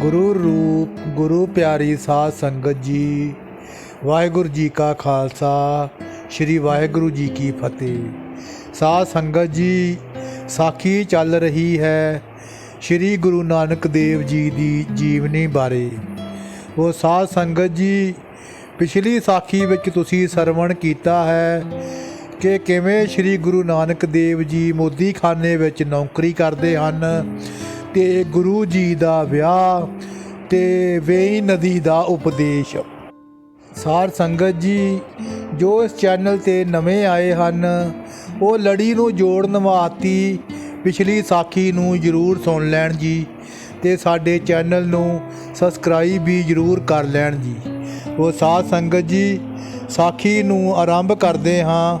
ਗੁਰੂ ਰੂਪ, ਗੁਰੂ ਪਿਆਰੀ ਸਾਧ ਸੰਗਤ ਜੀ, ਵਾਹਿਗੁਰੂ ਜੀ ਕਾ ਖਾਲਸਾ, ਸ੍ਰੀ ਵਾਹਿਗੁਰੂ ਜੀ ਕੀ ਫਤਿਹ। ਸਾਧ ਸੰਗਤ ਜੀ, ਸਾਖੀ ਚੱਲ ਰਹੀ ਹੈ ਸ੍ਰੀ ਗੁਰੂ ਨਾਨਕ ਦੇਵ ਜੀ ਦੀ ਜੀਵਨੀ ਬਾਰੇ। ਉਹ ਸਾਧ ਸੰਗਤ ਜੀ, ਪਿਛਲੀ ਸਾਖੀ ਵਿੱਚ ਤੁਸੀਂ ਸਰਵਣ ਕੀਤਾ ਹੈ ਕਿ ਕਿਵੇਂ ਸ੍ਰੀ ਗੁਰੂ ਨਾਨਕ ਦੇਵ ਜੀ ਮੋਦੀਖਾਨੇ ਵਿੱਚ ਨੌਕਰੀ ਕਰਦੇ ਹਨ ਤੇ ਗੁਰੂ ਜੀ ਦਾ ਵਿਆਹ ਤੇ ਵੇਈ ਨਦੀ ਦਾ ਉਪਦੇਸ਼। ਸਾਰ ਸੰਗਤ ਜੀ, ਜੋ ਇਸ ਚੈਨਲ ਤੇ ਨਵੇਂ ਆਏ ਹਨ, ਉਹ ਲੜੀ ਨੂੰ ਜੋੜਨ ਵਾਸਤੇ ਪਿਛਲੀ ਸਾਖੀ ਨੂੰ ਜਰੂਰ ਸੁਣ ਲੈਣ ਜੀ ਤੇ ਸਾਡੇ ਚੈਨਲ ਨੂੰ ਸਬਸਕ੍ਰਾਈਬ ਵੀ ਜਰੂਰ ਕਰ ਲੈਣ ਜੀ। ਉਹ ਸਾਧ ਸੰਗਤ ਜੀ, ਸਾਖੀ ਨੂੰ ਆਰੰਭ ਕਰਦੇ ਹਾਂ।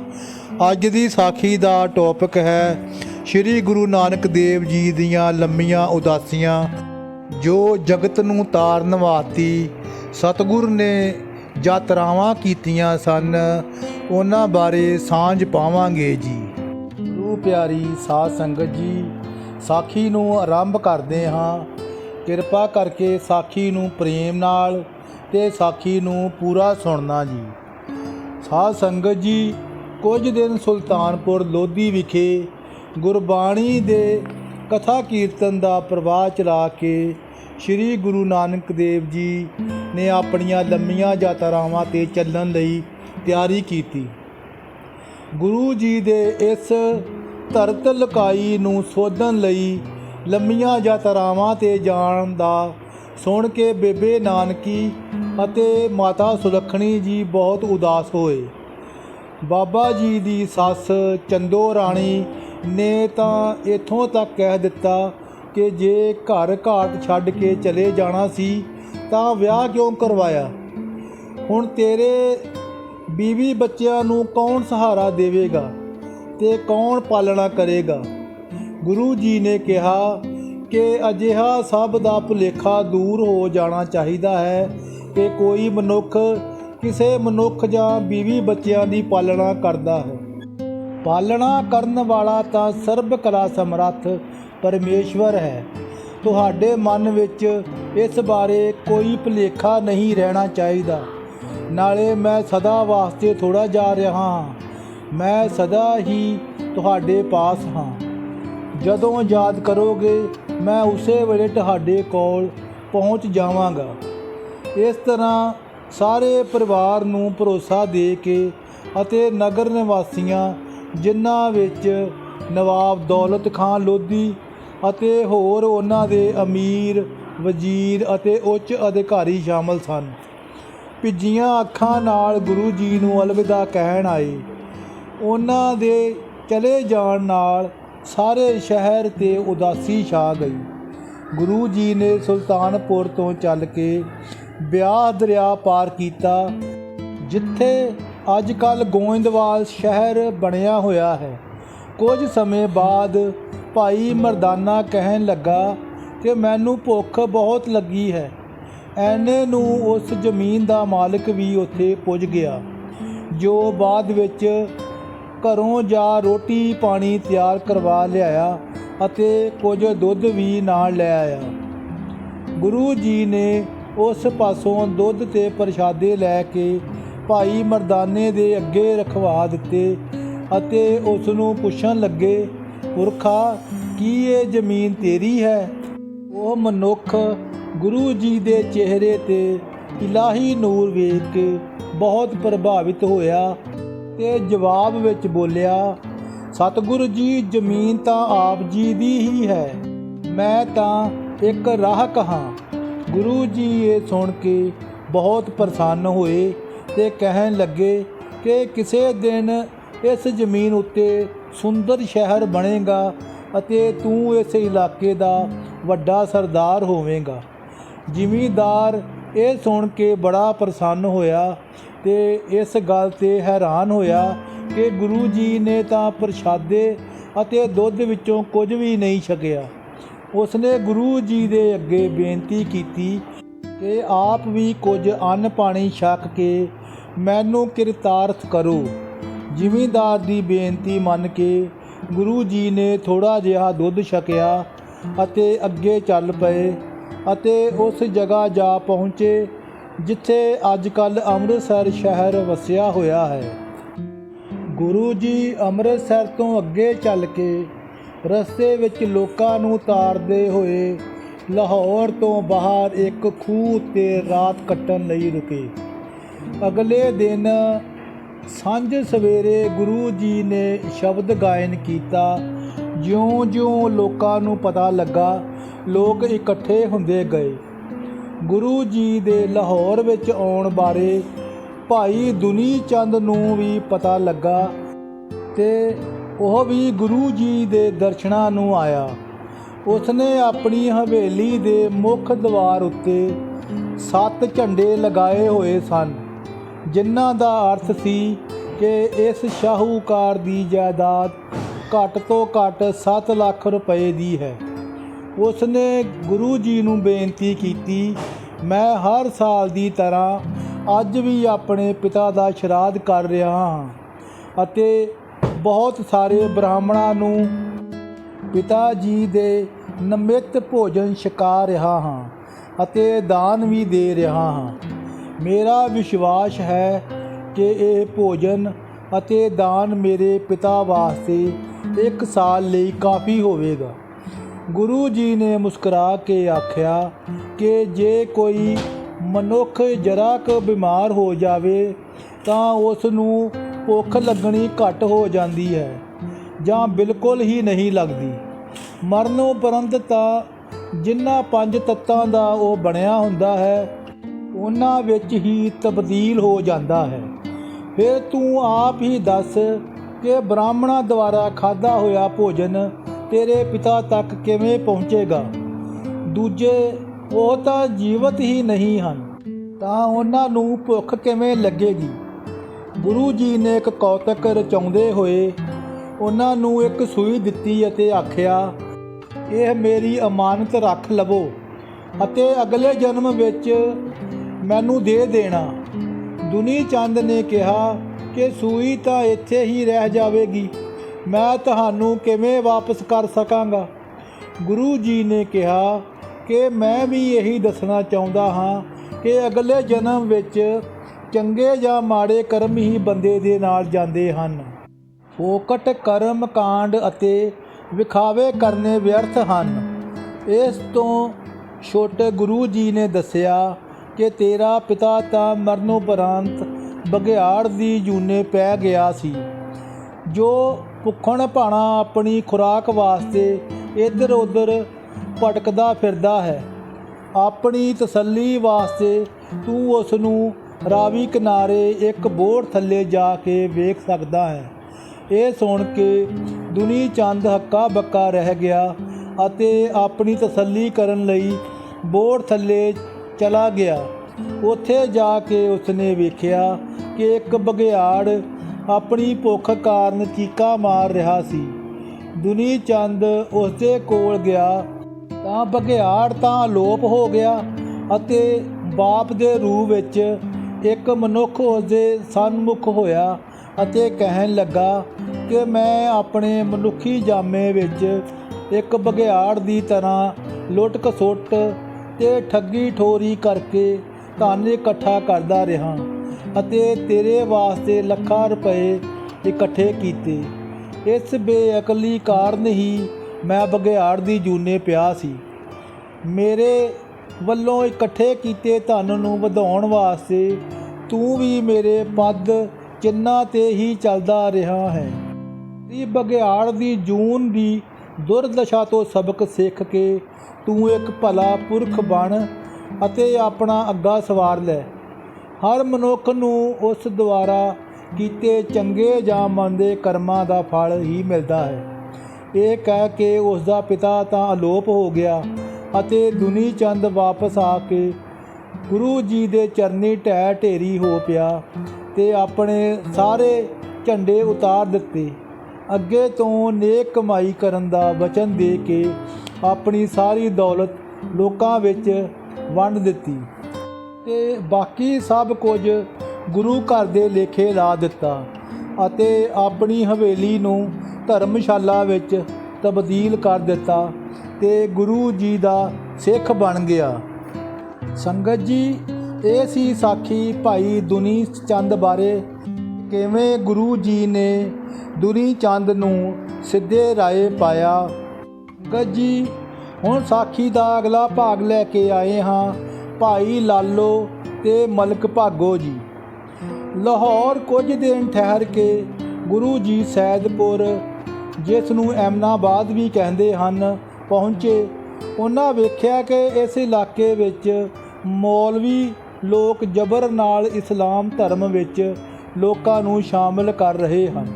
ਅੱਜ ਦੀ ਸਾਖੀ ਦਾ ਟੌਪਿਕ ਹੈ ਸ੍ਰੀ ਗੁਰੂ ਨਾਨਕ ਦੇਵ ਜੀ ਦੀਆਂ ਲੰਮੀਆਂ ਉਦਾਸੀਆਂ, ਜੋ ਜਗਤ ਨੂੰ ਤਾਰਨ ਵਾਸਤੇ ਸਤਿਗੁਰ ਨੇ ਯਾਤਰਾਵਾਂ ਕੀਤੀਆਂ ਸਨ, ਉਹਨਾਂ ਬਾਰੇ ਸਾਂਝ ਪਾਵਾਂਗੇ ਜੀ। ਗੁਰੂ ਪਿਆਰੀ ਸਾਧ ਸੰਗਤ ਜੀ, ਸਾਖੀ ਨੂੰ ਆਰੰਭ ਕਰਦੇ ਹਾਂ। ਕਿਰਪਾ ਕਰਕੇ ਸਾਖੀ ਨੂੰ ਪ੍ਰੇਮ ਨਾਲ ਤੇ ਸਾਖੀ ਨੂੰ ਪੂਰਾ ਸੁਣਨਾ ਜੀ। ਸਾਧ ਸੰਗਤ ਜੀ, ਕੁਝ ਦਿਨ ਸੁਲਤਾਨਪੁਰ ਲੋਧੀ ਵਿਖੇ ਗੁਰਬਾਣੀ ਦੇ ਕਥਾ ਕੀਰਤਨ ਦਾ ਪ੍ਰਵਾਹ ਚਲਾ ਕੇ ਸ੍ਰੀ ਗੁਰੂ ਨਾਨਕ ਦੇਵ ਜੀ ਨੇ ਆਪਣੀਆਂ ਲੰਮੀਆਂ ਯਾਤਰਾਵਾਂ ਤੇ ਚੱਲਣ ਲਈ ਤਿਆਰੀ ਕੀਤੀ। ਗੁਰੂ ਜੀ ਦੇ ਇਸ ਧਰਤ ਲਕਾਈ ਨੂੰ ਸੋਧਣ ਲਈ ਲੰਮੀਆਂ ਯਾਤਰਾਵਾਂ ਤੇ ਜਾਣ ਦਾ ਸੁਣ ਕੇ ਬੇਬੇ ਨਾਨਕੀ ਅਤੇ ਮਾਤਾ ਸੁਲੱਖਣੀ ਜੀ ਬਹੁਤ ਉਦਾਸ ਹੋਏ। ਬਾਬਾ ਜੀ ਦੀ ਸੱਸ ਚੰਦੋ ਰਾਣੀ ਨੇ ਤਾਂ ਇਥੋਂ ਤੱਕ ਕਹਿ ਦਿੱਤਾ ਕਿ ਜੇ ਘਰ ਘਾਟ ਛੱਡ ਕੇ ਚਲੇ ਜਾਣਾ ਸੀ, ਤਾਂ ਵਿਆਹ ਕਿਉਂ ਕਰਵਾਇਆ? ਹੁਣ ਤੇਰੇ ਬੀਵੀ ਬੱਚਿਆਂ ਨੂੰ ਕੌਣ ਸਹਾਰਾ ਦੇਵੇਗਾ ਤੇ ਕੌਣ ਪਾਲਣਾ ਕਰੇਗਾ? ਗੁਰੂ ਜੀ ਨੇ ਕਿਹਾ ਕਿ ਅਜਿਹਾ ਸਭ ਦਾ ਭੁਲੇਖਾ ਦੂਰ ਹੋ ਜਾਣਾ ਚਾਹੀਦਾ ਹੈ ਕਿ ਕੋਈ ਮਨੁੱਖ, ਕਿਸੇ ਮਨੁੱਖ ਜਾਂ ਬੀਵੀ ਬੱਚਿਆਂ ਦੀ ਪਾਲਣਾ ਕਰਦਾ ਹੈ। ਪਾਲਣਾ ਕਰਨ ਵਾਲਾ ਤਾਂ ਸਰਬ ਕਲਾ ਸਮਰੱਥ ਪਰਮੇਸ਼ਵਰ ਹੈ। ਤੁਹਾਡੇ ਮਨ ਵਿੱਚ ਇਸ ਬਾਰੇ ਕੋਈ ਭੁਲੇਖਾ ਨਹੀਂ ਰਹਿਣਾ ਚਾਹੀਦਾ। ਨਾਲੇ ਮੈਂ ਸਦਾ ਵਾਸਤੇ ਥੋੜਾ ਜਾ ਰਿਹਾ ਹਾਂ। ਮੈਂ ਸਦਾ ਹੀ ਤੁਹਾਡੇ ਪਾਸ ਹਾਂ। ਜਦੋਂ ਯਾਦ ਕਰੋਗੇ, ਮੈਂ ਉਸੇ ਵੇਲੇ ਤੁਹਾਡੇ ਕੋਲ ਪਹੁੰਚ ਜਾਵਾਂਗਾ। ਇਸ ਤਰ੍ਹਾਂ ਸਾਰੇ ਪਰਿਵਾਰ ਨੂੰ ਭਰੋਸਾ ਦੇ ਕੇ ਅਤੇ ਨਗਰ ਨਿਵਾਸੀਆਂ ਜਿਨ੍ਹਾਂ ਵਿੱਚ ਨਵਾਬ ਦੌਲਤ ਖਾਨ ਲੋਧੀ ਅਤੇ ਹੋਰ ਉਹਨਾਂ ਦੇ ਅਮੀਰ, ਵਜ਼ੀਰ ਅਤੇ ਉੱਚ ਅਧਿਕਾਰੀ ਸ਼ਾਮਲ ਸਨ। ਭਿੱਜੀਆਂ ਅੱਖਾਂ ਨਾਲ ਗੁਰੂ ਜੀ ਨੂੰ ਅਲਵਿਦਾ ਕਹਿਣ ਆਏ। ਉਹਨਾਂ ਦੇ ਚਲੇ ਜਾਣ ਨਾਲ ਸਾਰੇ ਸ਼ਹਿਰ ਤੇ ਉਦਾਸੀ ਛਾ ਗਈ। ਗੁਰੂ ਜੀ ਨੇ ਸੁਲਤਾਨਪੁਰ ਤੋਂ ਚੱਲ ਕੇ ਬਿਆਸ ਦਰਿਆ ਪਾਰ ਕੀਤਾ, ਜਿੱਥੇ ਅੱਜ ਕੱਲ ਗੋਇੰਦਵਾਲ ਸ਼ਹਿਰ ਬਣਿਆ ਹੋਇਆ ਹੈ। ਕੁਝ ਸਮੇਂ ਬਾਅਦ ਭਾਈ ਮਰਦਾਨਾ ਕਹਿਣ ਲੱਗਾ ਕਿ ਮੈਨੂੰ ਭੁੱਖ ਬਹੁਤ ਲੱਗੀ ਹੈ। ਐਨੇ ਨੂੰ ਉਸ ਜ਼ਮੀਨ ਦਾ ਮਾਲਕ ਵੀ ਉੱਥੇ ਪੁੱਜ ਗਿਆ, ਜੋ ਬਾਅਦ ਵਿੱਚ ਘਰੋਂ ਜਾ ਰੋਟੀ ਪਾਣੀ ਤਿਆਰ ਕਰਵਾ ਲਿਆਇਆ ਅਤੇ ਕੁਝ ਦੁੱਧ ਵੀ ਨਾਲ ਲੈ ਆਇਆ। ਗੁਰੂ ਜੀ ਨੇ ਉਸ ਪਾਸੋਂ ਦੁੱਧ ਤੇ ਪ੍ਰਸ਼ਾਦੇ ਲੈ ਕੇ ਭਾਈ ਮਰਦਾਨੇ ਦੇ ਅੱਗੇ ਰਖਵਾ ਦਿੱਤੇ ਅਤੇ ਉਸ ਨੂੰ ਪੁੱਛਣ ਲੱਗੇ, ਪੁਰਖਾ, ਕੀ ਇਹ ਜ਼ਮੀਨ ਤੇਰੀ ਹੈ? ਉਹ ਮਨੁੱਖ ਗੁਰੂ ਜੀ ਦੇ ਚਿਹਰੇ ਤੇ ਇਲਾਹੀ ਨੂਰ ਵੇਖ ਕੇ ਬਹੁਤ ਪ੍ਰਭਾਵਿਤ ਹੋਇਆ ਤੇ ਜਵਾਬ ਵਿੱਚ ਬੋਲਿਆ, ਸਤਿਗੁਰੂ ਜੀ, ਜ਼ਮੀਨ ਤਾਂ ਆਪ ਜੀ ਦੀ ਹੀ ਹੈ। ਮੈਂ ਤਾਂ ਇੱਕ ਰਾਹਕ ਹਾਂ। ਗੁਰੂ ਜੀ ਇਹ ਸੁਣ ਕੇ ਬਹੁਤ ਪ੍ਰਸੰਨ ਹੋਏ ਤੇ ਕਹਿਣ ਲੱਗੇ ਕਿ ਕਿਸੇ ਦਿਨ ਇਸ ਜ਼ਮੀਨ ਉੱਤੇ ਸੁੰਦਰ ਸ਼ਹਿਰ ਬਣੇਗਾ ਅਤੇ ਤੂੰ ਇਸ ਇਲਾਕੇ ਦਾ ਵੱਡਾ ਸਰਦਾਰ ਹੋਵੇਂਗਾ। ਜ਼ਿਮੀਂਦਾਰ ਇਹ ਸੁਣ ਕੇ ਬੜਾ ਪ੍ਰਸੰਨ ਹੋਇਆ ਤੇ ਇਸ ਗੱਲ ਤੇ ਹੈਰਾਨ ਹੋਇਆ ਕਿ ਗੁਰੂ ਜੀ ਨੇ ਤਾਂ ਪ੍ਰਸ਼ਾਦੇ ਅਤੇ ਦੁੱਧ ਵਿੱਚੋਂ ਕੁਝ ਵੀ ਨਹੀਂ ਛਕਿਆ। ਉਸਨੇ ਗੁਰੂ ਜੀ ਦੇ ਅੱਗੇ ਬੇਨਤੀ ਕੀਤੀ ਕਿ ਆਪ ਵੀ ਕੁਝ ਅੰਨ ਪਾਣੀ ਛਕ ਕੇ ਮੈਨੂੰ ਕਿਰਤਾਰਥ ਕਰੋ। ਜ਼ਿਮੀਂਦਾਰ ਦੀ ਬੇਨਤੀ ਮੰਨ ਕੇ ਗੁਰੂ ਜੀ ਨੇ ਥੋੜਾ ਜਿਹਾ ਦੁੱਧ ਛਕਿਆ ਅਤੇ ਅੱਗੇ ਚੱਲ ਪਏ ਅਤੇ ਉਸ ਜਗ੍ਹਾ ਜਾ ਪਹੁੰਚੇ ਜਿੱਥੇ ਅੱਜ ਕੱਲ ਅੰਮ੍ਰਿਤਸਰ ਸ਼ਹਿਰ ਵਸਿਆ ਹੋਇਆ ਹੈ। ਗੁਰੂ ਜੀ ਅੰਮ੍ਰਿਤਸਰ ਤੋਂ ਅੱਗੇ ਚੱਲ ਕੇ ਰਸਤੇ ਵਿੱਚ ਲੋਕਾਂ ਨੂੰ ਤਾਰਦੇ ਹੋਏ ਲਾਹੌਰ ਤੋਂ ਬਾਹਰ ਇੱਕ ਖੂਹ 'ਤੇ ਰਾਤ ਕੱਟਣ ਲਈ ਰੁਕੇ। ਅਗਲੇ ਦਿਨ ਸਾਂਝ ਸਵੇਰੇ ਗੁਰੂ ਜੀ ਨੇ ਸ਼ਬਦ ਗਾਇਨ ਕੀਤਾ। ਜਿਉਂ-ਜਿਉਂ ਲੋਕਾਂ ਨੂੰ ਪਤਾ ਲੱਗਾ, ਲੋਕ ਇਕੱਠੇ ਹੁੰਦੇ ਗਏ। ਗੁਰੂ ਜੀ ਦੇ ਲਾਹੌਰ ਵਿੱਚ ਆਉਣ ਬਾਰੇ ਭਾਈ ਦੁਨੀ ਚੰਦ ਨੂੰ ਵੀ ਪਤਾ ਲੱਗਾ ਤੇ ਉਹ ਵੀ ਗੁਰੂ ਜੀ ਦੇ ਦਰਸ਼ਨਾਂ ਨੂੰ ਆਇਆ। ਉਸਨੇ ਆਪਣੀ ਹਵੇਲੀ ਦੇ ਮੁੱਖ ਦੁਆਰ ਉੱਤੇ ਸੱਤ ਝੰਡੇ ਲਗਾਏ ਹੋਏ ਸਨ, ਜਿਨ੍ਹਾਂ ਦਾ ਅਰਥ ਸੀ ਕਿ ਇਸ ਸ਼ਾਹੂਕਾਰ ਦੀ ਜਾਇਦਾਦ ਘੱਟ ਤੋਂ ਘੱਟ 7 ਲੱਖ ਰੁਪਏ ਦੀ ਹੈ। ਉਸਨੇ ਗੁਰੂ ਜੀ ਨੂੰ ਬੇਨਤੀ ਕੀਤੀ, ਮੈਂ ਹਰ ਸਾਲ ਦੀ ਤਰ੍ਹਾਂ ਅੱਜ ਵੀ ਆਪਣੇ ਪਿਤਾ ਦਾ ਸ਼ਰਾਧ ਕਰ ਰਿਹਾ ਹਾਂ ਅਤੇ ਬਹੁਤ ਸਾਰੇ ਬ੍ਰਾਹਮਣਾਂ ਨੂੰ ਪਿਤਾ ਜੀ ਦੇ ਨਮਿਤ ਭੋਜਨ ਛਕਾ ਰਿਹਾ ਹਾਂ ਅਤੇ ਦਾਨ ਵੀ ਦੇ ਰਿਹਾ ਹਾਂ। ਮੇਰਾ ਵਿਸ਼ਵਾਸ ਹੈ ਕਿ ਇਹ ਭੋਜਨ ਅਤੇ ਦਾਨ ਮੇਰੇ ਪਿਤਾ ਵਾਸਤੇ ਇੱਕ ਸਾਲ ਲਈ ਕਾਫੀ ਹੋਵੇਗਾ। ਗੁਰੂ ਜੀ ਨੇ ਮੁਸਕਰਾ ਕੇ ਆਖਿਆ ਕਿ ਜੇ ਕੋਈ ਮਨੁੱਖ ਜਰਾ ਕੁ ਬਿਮਾਰ ਹੋ ਜਾਵੇ ਤਾਂ ਉਸ ਨੂੰ ਭੁੱਖ ਲੱਗਣੀ ਘੱਟ ਹੋ ਜਾਂਦੀ ਹੈ ਜਾਂ ਬਿਲਕੁਲ ਹੀ ਨਹੀਂ ਲੱਗਦੀ। ਮਰਨ ਉਪਰੰਤ ਤਾਂ ਜਿਨ੍ਹਾਂ ਪੰਜ ਤੱਤਾਂ ਦਾ ਉਹ ਬਣਿਆ ਹੁੰਦਾ ਹੈ, ਉਹਨਾਂ ਵਿੱਚ ਹੀ ਤਬਦੀਲ ਹੋ ਜਾਂਦਾ ਹੈ। ਫਿਰ ਤੂੰ ਆਪ ਹੀ ਦੱਸ ਕਿ ਬ੍ਰਾਹਮਣਾਂ ਦੁਆਰਾ ਖਾਦਾ ਹੋਇਆ ਭੋਜਨ ਤੇਰੇ ਪਿਤਾ ਤੱਕ ਕਿਵੇਂ ਪਹੁੰਚੇਗਾ? ਦੂਜੇ, ਉਹ ਤਾਂ ਜੀਵਤ ਹੀ ਨਹੀਂ ਹਨ, ਤਾਂ ਉਹਨਾਂ ਨੂੰ ਭੁੱਖ ਕਿਵੇਂ ਲੱਗੇਗੀ? ਗੁਰੂ ਜੀ ਨੇ ਇੱਕ ਕੌਤਕ ਰਚਾਉਂਦੇ ਹੋਏ ਉਹਨਾਂ ਨੂੰ ਇੱਕ ਸੂਈ ਦਿੱਤੀ ਅਤੇ ਆਖਿਆ ਇਹ ਮੇਰੀ ਅਮਾਨਤ ਰੱਖ ਲਵੋ ਅਤੇ ਅਗਲੇ ਜਨਮ ਵਿੱਚ ਮੈਨੂੰ ਦੇ ਦੇਣਾ। ਦੁਨੀ ਚੰਦ ਨੇ ਕਿਹਾ ਕਿ ਸੂਈ ਤਾਂ ਇੱਥੇ ਹੀ ਰਹਿ ਜਾਵੇਗੀ। ਮੈਂ ਤੁਹਾਨੂੰ ਕਿਵੇਂ ਵਾਪਸ ਕਰ ਸਕਾਂਗਾ? ਗੁਰੂ ਜੀ ਨੇ ਕਿਹਾ ਕਿ ਮੈਂ ਵੀ ਇਹੀ ਦੱਸਣਾ ਚਾਹੁੰਦਾ ਹਾਂ ਕਿ ਅਗਲੇ ਜਨਮ ਵਿੱਚ ਚੰਗੇ ਜਾਂ ਮਾੜੇ ਕਰਮ ਹੀ ਬੰਦੇ ਦੇ ਨਾਲ ਜਾਂਦੇ ਹਨ। ਫੋਕਟ ਕਰਮ ਕਾਂਡ ਅਤੇ ਵਿਖਾਵੇ ਕਰਨੇ ਵਿਅਰਥ ਹਨ। ਇਸ ਤੋਂ ਛੋਟੇ ਗੁਰੂ ਜੀ ਨੇ ਦੱਸਿਆ ਕਿ ਤੇਰਾ ਪਿਤਾ ਤਾਂ ਮਰਨੋਪਰੰਤ ਬਗਿਆੜ ਦੀ ਜੂਨੇ ਪੈ ਗਿਆ ਸੀ। ਜੋ ਭੁੱਖਣ ਭਾਣਾ ਆਪਣੀ ਖੁਰਾਕ ਵਾਸਤੇ ਇੱਧਰ ਉੱਧਰ ਭਟਕਦਾ ਫਿਰਦਾ ਹੈ, ਆਪਣੀ ਤਸੱਲੀ ਵਾਸਤੇ ਤੂੰ ਉਸ ਨੂੰ ਰਾਵੀ ਕਿਨਾਰੇ ਇੱਕ ਬੋੜ ਥੱਲੇ ਜਾ ਕੇ ਵੇਖ ਸਕਦਾ ਹੈ। ਇਹ ਸੁਣ ਕੇ ਦੁਨੀ ਚੰਦ ਹੱਕਾ ਬੱਕਾ ਰਹਿ ਗਿਆ ਅਤੇ ਆਪਣੀ ਤਸੱਲੀ ਕਰਨ ਲਈ ਬੋਰ ਥੱਲੇ ਚਲਾ ਗਿਆ। ਉੱਥੇ ਜਾ ਕੇ ਉਸਨੇ ਵੇਖਿਆ ਕਿ ਇੱਕ ਬਗਿਆੜ ਆਪਣੀ ਭੁੱਖ ਕਾਰਨ ਚੀਕਾ ਮਾਰ ਰਿਹਾ ਸੀ। ਦੁਨੀ ਚੰਦ ਉਸਦੇ ਕੋਲ ਗਿਆ ਤਾਂ ਬਗਿਆੜ ਤਾਂ ਅਲੋਪ ਹੋ ਗਿਆ ਅਤੇ ਬਾਪ ਦੇ ਰੂਪ ਵਿੱਚ ਇੱਕ ਮਨੁੱਖ ਉਸਦੇ ਸਨਮੁਖ ਹੋਇਆ ਅਤੇ ਕਹਿਣ ਲੱਗਾ ਕਿ ਮੈਂ ਆਪਣੇ ਮਨੁੱਖੀ ਜਾਮੇ ਵਿੱਚ ਇੱਕ ਬਗਿਆੜ ਦੀ ਤਰ੍ਹਾਂ ਲੁੱਟਕ ਸੁੱਟ ਤੇ ਠੱਗੀ ਠੋਰੀ ਕਰਕੇ ਧਨ ਇਕੱਠਾ ਕਰਦਾ ਰਿਹਾ ਅਤੇ ਤੇਰੇ ਵਾਸਤੇ ਲੱਖਾਂ ਰੁਪਏ ਇਕੱਠੇ ਕੀਤੇ। ਇਸ ਬੇਅਕਲੀ ਕਾਰਨ ਹੀ ਮੈਂ ਬਗਿਆੜ ਦੀ ਜੂਨੇ ਪਿਆ ਸੀ। ਮੇਰੇ ਵੱਲੋਂ ਇਕੱਠੇ ਕੀਤੇ ਧਨ ਨੂੰ ਵਧਾਉਣ ਵਾਸਤੇ ਤੂੰ ਵੀ ਮੇਰੇ ਪਦ ਚਿੰਨ੍ਹਾਂ ਤੇ ਹੀ ਚੱਲਦਾ ਰਿਹਾ ਹੈ। ਦੀ ਬਗਿਆੜ ਦੀ ਜੂਨ ਦੀ ਦੁਰਦਸ਼ਾ ਤੋਂ ਸਬਕ ਸਿੱਖ ਕੇ ਤੂੰ ਇੱਕ ਭਲਾ ਪੁਰਖ ਬਣ ਅਤੇ ਆਪਣਾ ਅੱਗਾ ਸਵਾਰ ਲੈ। ਹਰ ਮਨੁੱਖ ਨੂੰ ਉਸ ਦੁਆਰਾ ਕੀਤੇ ਚੰਗੇ ਜਾਂ ਮੰਦੇ ਕਰਮਾਂ ਦਾ ਫਲ ਹੀ ਮਿਲਦਾ ਹੈ। ਇਹ ਕਹਿ ਕੇ ਉਸ ਦਾ ਪਿਤਾ ਤਾਂ ਅਲੋਪ ਹੋ ਗਿਆ ਅਤੇ ਦੁਨੀ ਚੰਦ ਵਾਪਸ ਆ ਕੇ ਗੁਰੂ ਜੀ ਦੇ ਚਰਨੀ ਢਹਿ ਢੇਰੀ ਹੋ ਪਿਆ। ਤੇ ਆਪਣੇ ਸਾਰੇ ਝੰਡੇ ਉਤਾਰ ਦਿੱਤੇ। ਅੱਗੇ ਤੋਂ ਨੇਕ ਕਮਾਈ ਕਰਨ ਦਾ ਵਚਨ ਦੇ ਕੇ ਆਪਣੀ ਸਾਰੀ ਦੌਲਤ ਲੋਕਾਂ ਵਿੱਚ ਵੰਡ ਦਿੱਤੀ। ਤੇ ਬਾਕੀ ਸਭ ਕੁਝ ਗੁਰੂ ਘਰ ਦੇ ਲੇਖੇ ਲਾ ਦਿੱਤਾ ਅਤੇ ਆਪਣੀ ਹਵੇਲੀ ਨੂੰ ਧਰਮਸ਼ਾਲਾ ਵਿੱਚ ਤਬਦੀਲ ਕਰ ਦਿੱਤਾ ਤੇ ਗੁਰੂ ਜੀ ਦਾ ਸਿੱਖ ਬਣ ਗਿਆ। ਸੰਗਤ ਜੀ ਇਹ ਸੀ ਸਾਖੀ ਭਾਈ ਦੁਨੀ ਚੰਦ ਬਾਰੇ। ਕਿਵੇਂ ਗੁਰੂ ਜੀ ਨੇ ਦੁਨੀ ਚੰਦ ਨੂੰ ਸਿੱਧੇ ਰਾਏ ਪਾਇਆ? ਸੰਗਤ ਜੀ ਹੁਣ ਸਾਖੀ ਦਾ ਅਗਲਾ ਭਾਗ ਲੈ ਕੇ ਆਏ ਹਾਂ, ਭਾਈ ਲਾਲੋ ਤੇ ਮਲਕ ਭਾਗੋ ਜੀ। ਲਾਹੌਰ ਕੁਝ ਦਿਨ ਠਹਿਰ ਕੇ ਗੁਰੂ ਜੀ ਸੈਦਪੁਰ, ਜਿਸ ਨੂੰ ਐਮਨਾਬਾਦ ਵੀ ਕਹਿੰਦੇ ਹਨ, ਪਹੁੰਚੇ। ਉਹਨਾਂ ਵੇਖਿਆ ਕਿ ਇਸ ਇਲਾਕੇ ਵਿੱਚ ਮੌਲਵੀ ਲੋਕ ਜ਼ਬਰ ਨਾਲ ਇਸਲਾਮ ਧਰਮ ਵਿੱਚ ਲੋਕਾਂ ਨੂੰ ਸ਼ਾਮਲ ਕਰ ਰਹੇ ਹਨ।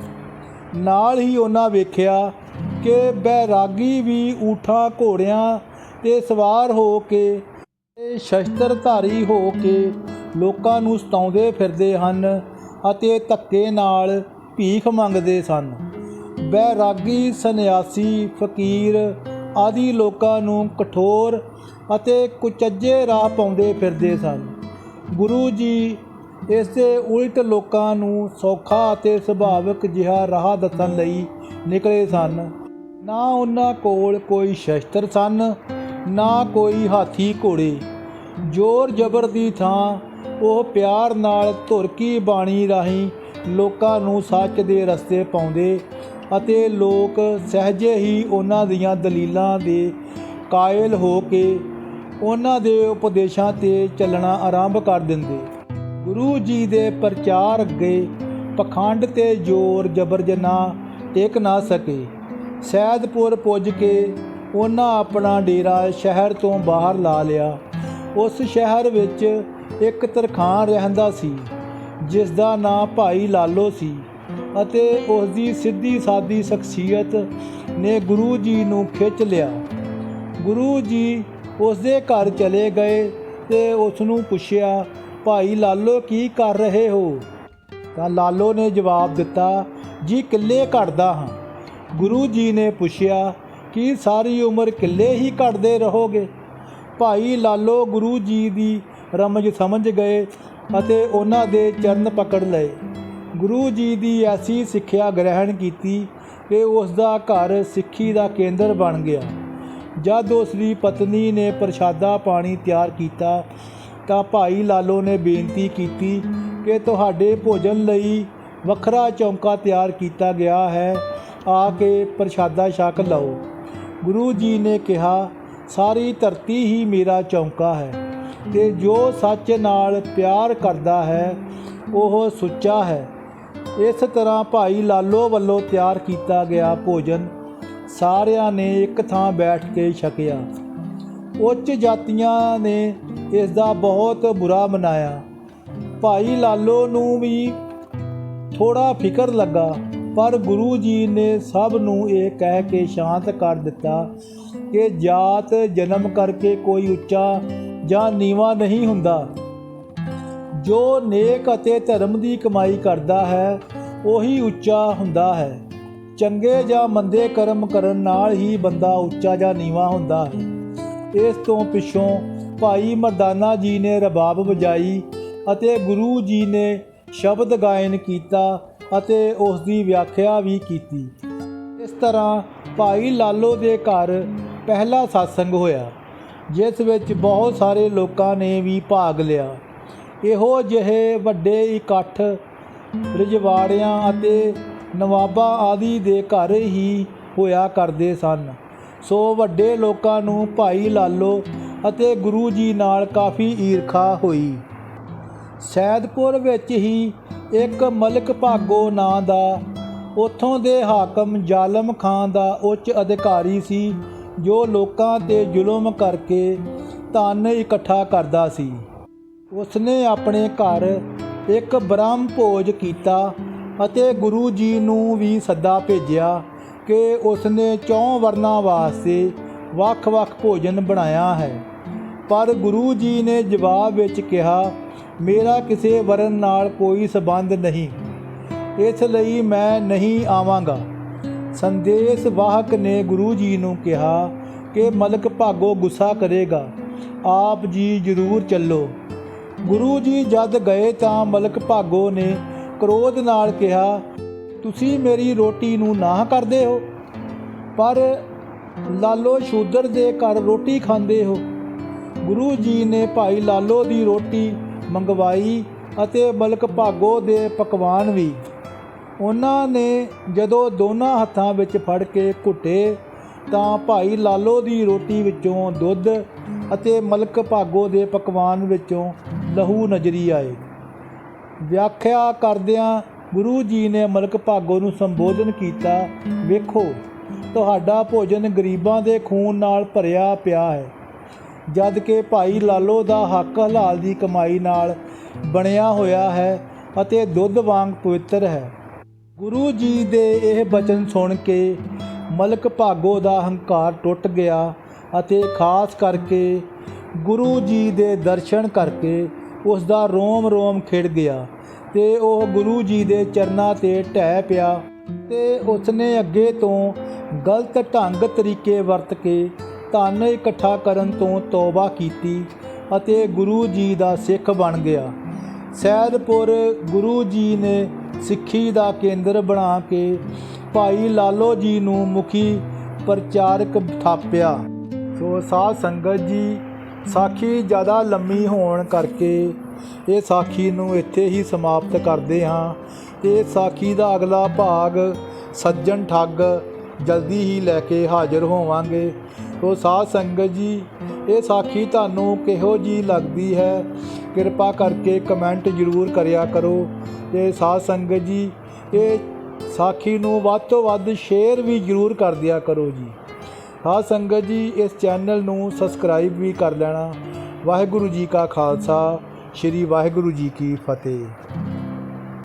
ਨਾਲ ਹੀ ਉਹਨਾਂ ਵੇਖਿਆ ਕਿ ਬੈਰਾਗੀ ਵੀ ਊਠਾਂ ਘੋੜਿਆਂ ਤੇ ਸਵਾਰ ਹੋ ਕੇ ਤੇ ਸ਼ਸਤਰਧਾਰੀ ਹੋ ਕੇ ਲੋਕਾਂ ਨੂੰ ਸਤਾਉਂਦੇ ਫਿਰਦੇ ਹਨ ਅਤੇ ਧੱਕੇ ਨਾਲ ਭੀਖ ਮੰਗਦੇ ਸਨ। ਬੈਰਾਗੀ ਸੰਨਿਆਸੀ ਫਕੀਰ ਆਦਿ ਲੋਕਾਂ ਨੂੰ ਕਠੋਰ ਅਤੇ ਕੁਚੱਜੇ ਰਾਹ ਪਾਉਂਦੇ ਫਿਰਦੇ ਸਨ। ਗੁਰੂ ਜੀ ਇਸ ਦੇ ਉਲਟ ਲੋਕਾਂ ਨੂੰ ਸੌਖਾ ਅਤੇ ਸੁਭਾਵਿਕ ਜਿਹਾ ਰਾਹ ਦੱਸਣ ਲਈ ਨਿਕਲੇ ਸਨ। ਨਾ ਉਹਨਾਂ ਕੋਲ ਕੋਈ ਸ਼ਸਤਰ ਸਨ, ਨਾ ਕੋਈ ਹਾਥੀ ਘੋੜੇ। ਜ਼ੋਰ ਜ਼ਬਰ ਦੀ ਥਾਂ ਉਹ ਪਿਆਰ ਨਾਲ ਧੁਰਕੀ ਬਾਣੀ ਰਾਹੀਂ ਲੋਕਾਂ ਨੂੰ ਸੱਚ ਦੇ ਰਸਤੇ ਪਾਉਂਦੇ ਅਤੇ ਲੋਕ ਸਹਜੇ ਹੀ ਉਹਨਾਂ ਦੀਆਂ ਦਲੀਲਾਂ ਦੇ ਕਾਇਲ ਹੋ ਕੇ ਉਹਨਾਂ ਦੇ ਉਪਦੇਸ਼ਾਂ ਤੇ ਚੱਲਣਾ ਆਰੰਭ ਕਰ ਦਿੰਦੇ। ਗੁਰੂ ਜੀ ਦੇ ਪ੍ਰਚਾਰ ਅੱਗੇ ਪਖੰਡ ਤੇ ਜ਼ੋਰ ਜ਼ਬਰ ਜਨਾ ਟੇਕ ਨਾ ਸਕੇ। ਸੈਦਪੁਰ ਪੁੱਜ ਕੇ ਉਹਨਾਂ ਆਪਣਾ ਡੇਰਾ ਸ਼ਹਿਰ ਤੋਂ ਬਾਹਰ ਲਾ ਲਿਆ। ਉਸ ਸ਼ਹਿਰ ਵਿੱਚ ਇੱਕ ਤਰਖਾਨ ਰਹਿੰਦਾ ਸੀ ਜਿਸ ਦਾ ਨਾਂ ਭਾਈ ਲਾਲੋ ਸੀ ਅਤੇ ਉਸ ਦੀ ਸਿੱਧੀ ਸਾਦੀ ਸ਼ਖਸੀਅਤ ਨੇ ਗੁਰੂ ਜੀ ਨੂੰ ਖਿੱਚ ਲਿਆ। ਗੁਰੂ ਜੀ ਉਸ ਦੇ ਘਰ ਚਲੇ ਗਏ ਤੇ ਉਸ ਨੂੰ ਪੁੱਛਿਆ, ਭਾਈ ਲਾਲੋ, ਕੀ ਕਰ ਰਹੇ ਹੋ? ਤਾਂ ਲਾਲੋ ਨੇ ਜਵਾਬ ਦਿੱਤਾ, ਜੀ, ਕਿੱਲੇ ਘੜਦਾ ਹਾਂ। ਗੁਰੂ ਜੀ ਨੇ ਪੁੱਛਿਆ, ਕਿ ਸਾਰੀ ਉਮਰ ਕਿੱਲੇ ਹੀ ਘੜਦੇ ਰਹੋਗੇ? ਭਾਈ ਲਾਲੋ ਗੁਰੂ ਜੀ ਦੀ ਰਮਜ ਸਮਝ ਗਏ ਅਤੇ ਉਹਨਾਂ ਦੇ ਚਰਨ ਪਕੜ ਲਏ। ਗੁਰੂ ਜੀ ਦੀ ਐਸੀ ਸਿੱਖਿਆ ਗ੍ਰਹਿਣ ਕੀਤੀ ਕਿ ਉਸ ਦਾ ਘਰ ਸਿੱਖੀ ਦਾ ਕੇਂਦਰ ਬਣ ਗਿਆ। ਜਦ ਉਸ ਦੀ ਪਤਨੀ ਨੇ ਪ੍ਰਸ਼ਾਦਾ ਪਾਣੀ ਤਿਆਰ ਕੀਤਾ ਤਾਂ ਭਾਈ ਲਾਲੋ ਨੇ ਬੇਨਤੀ ਕੀਤੀ ਕਿ ਤੁਹਾਡੇ ਭੋਜਨ ਲਈ ਵੱਖਰਾ ਚੌਂਕਾ ਤਿਆਰ ਕੀਤਾ ਗਿਆ ਹੈ। ਆ ਕੇ ਪ੍ਰਸ਼ਾਦਾ ਛਕ ਲਓ। ਗੁਰੂ ਜੀ ਨੇ ਕਿਹਾ, ਸਾਰੀ ਧਰਤੀ ਹੀ ਮੇਰਾ ਚੌਂਕਾ ਹੈ ਤੇ ਜੋ ਸੱਚ ਨਾਲ ਪਿਆਰ ਕਰਦਾ ਹੈ, ਉਹ ਸੁੱਚਾ ਹੈ। ਇਸ ਤਰ੍ਹਾਂ ਭਾਈ ਲਾਲੋ ਵੱਲੋਂ ਤਿਆਰ ਕੀਤਾ ਗਿਆ ਭੋਜਨ ਸਾਰਿਆਂ ਨੇ ਇੱਕ ਥਾਂ ਬੈਠ ਕੇ ਛਕਿਆ। ਉੱਚ ਜਾਤੀਆਂ ਨੇ ਇਸ ਦਾ ਬਹੁਤ ਬੁਰਾ ਮਨਾਇਆ। ਭਾਈ ਲਾਲੋ ਨੂੰ ਵੀ ਥੋੜਾ ਫਿਕਰ ਲੱਗਾ, ਪਰ ਗੁਰੂ ਜੀ ਨੇ ਸਭ ਨੂੰ ਇਹ ਕਹਿ ਕੇ ਸ਼ਾਂਤ ਕਰ ਦਿੱਤਾ ਕਿ ਜਾਤ ਜਨਮ ਕਰਕੇ ਕੋਈ ਉੱਚਾ ਜਾਂ ਨੀਵਾ ਨਹੀਂ ਹੁੰਦਾ। ਜੋ ਨੇਕ ਅਤੇ ਧਰਮ ਦੀ ਕਮਾਈ ਕਰਦਾ ਹੈ, ਉਹੀ ਉੱਚਾ ਹੁੰਦਾ ਹੈ। ਚੰਗੇ ਜਾਂ ਮੰਦੇ ਕਰਮ ਕਰਨ ਨਾਲ ਹੀ ਬੰਦਾ ਉੱਚਾ ਜਾਂ ਨੀਵਾ ਹੁੰਦਾ ਹੈ। ਇਸ ਤੋਂ ਪਿੱਛੋਂ ਭਾਈ ਮਰਦਾਨਾ ਜੀ ਨੇ ਰਬਾਬ ਵਜਾਈ ਅਤੇ ਗੁਰੂ ਜੀ ਨੇ ਸ਼ਬਦ ਗਾਇਨ ਕੀਤਾ ਅਤੇ ਉਸ ਦੀ ਵਿਆਖਿਆ ਵੀ ਕੀਤੀ। ਇਸ ਤਰ੍ਹਾਂ ਭਾਈ ਲਾਲੋ ਦੇ ਘਰ ਪਹਿਲਾ satsang ਹੋਇਆ, ਜਿਸ ਵਿੱਚ ਬਹੁਤ ਸਾਰੇ ਲੋਕਾਂ ਨੇ ਵੀ ਭਾਗ ਲਿਆ। ਇਹੋ ਜਿਹੇ ਵੱਡੇ ਇਕੱਠ, ਰਜਵਾੜਿਆਂ ਅਤੇ ਨਵਾਬਾਂ ਆਦਿ ਦੇ ਘਰ ਹੀ ਹੋਇਆ ਕਰਦੇ ਸਨ। ਸੋ ਵੱਡੇ ਲੋਕਾਂ ਨੂੰ ਭਾਈ ਲਾਲੋ ਅਤੇ ਗੁਰੂ ਜੀ ਨਾਲ ਕਾਫੀ ਈਰਖਾ ਹੋਈ। ਸੈਦਪੁਰ ਵਿੱਚ ਹੀ ਇੱਕ ਮਲਕ ਭਾਗੋ ਨਾਂ ਦਾ, ਉੱਥੋਂ ਦੇ ਹਾਕਮ ਜ਼ਾਲਮ ਖਾਨ ਦਾ ਉੱਚ ਅਧਿਕਾਰੀ ਸੀ, ਜੋ ਲੋਕਾਂ ਤੇ ਜ਼ੁਲਮ ਕਰਕੇ ਧਨ ਇਕੱਠਾ ਕਰਦਾ ਸੀ। ਉਸਨੇ ਆਪਣੇ ਘਰ ਇੱਕ ਬ੍ਰਹਮ ਭੋਜ ਕੀਤਾ ਅਤੇ ਗੁਰੂ ਜੀ ਨੂੰ ਵੀ ਸੱਦਾ ਭੇਜਿਆ ਕਿ ਉਸਨੇ ਚੌਂ ਵਰਨਾ ਵਾਸਤੇ ਵੱਖ-ਵੱਖ ਭੋਜਨ ਬਣਾਇਆ ਹੈ। ਪਰ ਗੁਰੂ ਜੀ ਨੇ ਜਵਾਬ ਵਿੱਚ ਕਿਹਾ, ਮੇਰਾ ਕਿਸੇ ਵਰਨ ਨਾਲ ਕੋਈ ਸਬੰਧ ਨਹੀਂ। ਇਸ ਲਈ ਮੈਂ ਨਹੀਂ ਆਵਾਂਗਾ। ਸੰਦੇਸ਼ ਵਾਹਕ ਨੇ ਗੁਰੂ ਜੀ ਨੂੰ ਕਿਹਾ ਕਿ ਮਲਕ ਭਾਗੋ ਗੁੱਸਾ ਕਰੇਗਾ। ਆਪ ਜੀ ਜ਼ਰੂਰ ਚੱਲੋ। ਗੁਰੂ ਜੀ ਜਦ ਗਏ ਤਾਂ ਮਲਕ ਭਾਗੋ ਨੇ ਕ੍ਰੋਧ ਨਾਲ ਕਿਹਾ, ਤੁਸੀਂ ਮੇਰੀ ਰੋਟੀ ਨੂੰ ਨਾਹ ਕਰਦੇ ਹੋ, ਪਰ ਲਾਲੋ ਸ਼ੂਦਰ ਦੇ ਘਰ ਰੋਟੀ ਖਾਂਦੇ ਹੋ। ਗੁਰੂ ਜੀ ਨੇ ਭਾਈ ਲਾਲੋ ਦੀ ਰੋਟੀ ਮੰਗਵਾਈ ਅਤੇ ਮਲਕ ਭਾਗੋ ਦੇ ਪਕਵਾਨ ਵੀ। ਉਹਨਾਂ ਨੇ ਜਦੋਂ ਦੋਨਾਂ ਹੱਥਾਂ ਵਿੱਚ ਫੜ ਕੇ ਘੁੱਟੇ, ਤਾਂ ਭਾਈ ਲਾਲੋ ਦੀ ਰੋਟੀ ਵਿੱਚੋਂ ਦੁੱਧ ਅਤੇ ਮਲਕ ਭਾਗੋ ਦੇ ਪਕਵਾਨ ਵਿੱਚੋਂ ਲਹੂ ਨਜ਼ਰੀ ਆਏ। ਵਿਆਖਿਆ ਕਰਦਿਆਂ ਗੁਰੂ ਜੀ ਨੇ ਮਲਕ ਭਾਗੋ ਨੂੰ ਸੰਬੋਧਨ ਕੀਤਾ, ਵੇਖੋ, ਤੁਹਾਡਾ ਭੋਜਨ ਗਰੀਬਾਂ ਦੇ ਖੂਨ ਨਾਲ ਭਰਿਆ ਪਿਆ ਹੈ। ਜਦ ਕਿ ਭਾਈ ਲਾਲੋ ਦਾ ਹੱਕ ਹਲਾਲ ਦੀ ਕਮਾਈ ਨਾਲ ਬਣਿਆ ਹੋਇਆ ਹੈ ਅਤੇ ਦੁੱਧ ਵਾਂਗ ਪਵਿੱਤਰ ਹੈ। ਗੁਰੂ ਜੀ ਦੇ ਇਹ ਬਚਨ ਸੁਣ ਕੇ ਮਲਕ ਭਾਗੋ ਦਾ ਹੰਕਾਰ ਟੁੱਟ ਗਿਆ ਅਤੇ ਖਾਸ ਕਰਕੇ ਗੁਰੂ ਜੀ ਦੇ ਦਰਸ਼ਨ ਕਰਕੇ ਉਸ ਦਾ ਰੋਮ ਰੋਮ ਖਿੜ ਗਿਆ ਤੇ ਉਹ ਗੁਰੂ ਜੀ ਦੇ ਚਰਨਾਂ ਤੇ ਢਹਿ ਪਿਆ ਤੇ ਉਸਨੇ ਅੱਗੇ ਤੋਂ ਗਲਤ ਢੰਗ ਤਰੀਕੇ ਵਰਤ ਕੇ ਧਨ ਇਕੱਠਾ ਕਰਨ ਤੋਂ ਤੌਬਾ ਕੀਤੀ ਅਤੇ ਗੁਰੂ ਜੀ ਦਾ ਸਿੱਖ ਬਣ ਗਿਆ। ਸੈਦਪੁਰ ਗੁਰੂ ਜੀ ਨੇ ਸਿੱਖੀ ਦਾ ਕੇਂਦਰ ਬਣਾ ਕੇ ਭਾਈ ਲਾਲੋ ਜੀ ਨੂੰ ਮੁਖੀ ਪ੍ਰਚਾਰਕ ਥਾਪਿਆ। ਸੋ ਸਾਧ ਸੰਗਤ ਜੀ ਸਾਖੀ ਜ਼ਿਆਦਾ ਲੰਮੀ ਹੋਣ ਕਰਕੇ ਇਹ ਸਾਖੀ ਨੂੰ ਇੱਥੇ ਹੀ ਸਮਾਪਤ ਕਰਦੇ ਹਾਂ। ਇਹ ਸਾਖੀ ਦਾ ਅਗਲਾ ਭਾਗ ਸੱਜਣ ਠੱਗ ਜਲਦੀ ਹੀ ਲੈ ਕੇ ਹਾਜ਼ਰ ਹੋਵਾਂਗੇ। ਉਹ ਸਾਧ ਸੰਗਤ ਜੀ, ਇਹ ਸਾਖੀ ਤੁਹਾਨੂੰ ਕਿਹੋ ਜੀ ਲੱਗਦੀ ਹੈ? ਕਿਰਪਾ ਕਰਕੇ ਕਮੈਂਟ ਜ਼ਰੂਰ ਕਰਿਆ ਕਰੋ। ਤੇ ਸਾਧ ਸੰਗਤ ਜੀ, ਇਹ ਸਾਖੀ ਨੂੰ ਵੱਧ ਤੋਂ ਵੱਧ ਸ਼ੇਅਰ ਵੀ ਜ਼ਰੂਰ ਕਰ ਦਿਆ ਕਰੋ ਜੀ। ਹਾਂ ਸੰਗਤ ਜੀ, ਇਸ ਚੈਨਲ ਨੂੰ ਸਬਸਕ੍ਰਾਈਬ ਵੀ ਕਰ ਲੈਣਾ। ਵਾਹਿਗੁਰੂ ਜੀ ਕਾ ਖਾਲਸਾ, ਸ੍ਰੀ ਵਾਹਿਗੁਰੂ ਜੀ ਕੀ ਫਤਿਹ।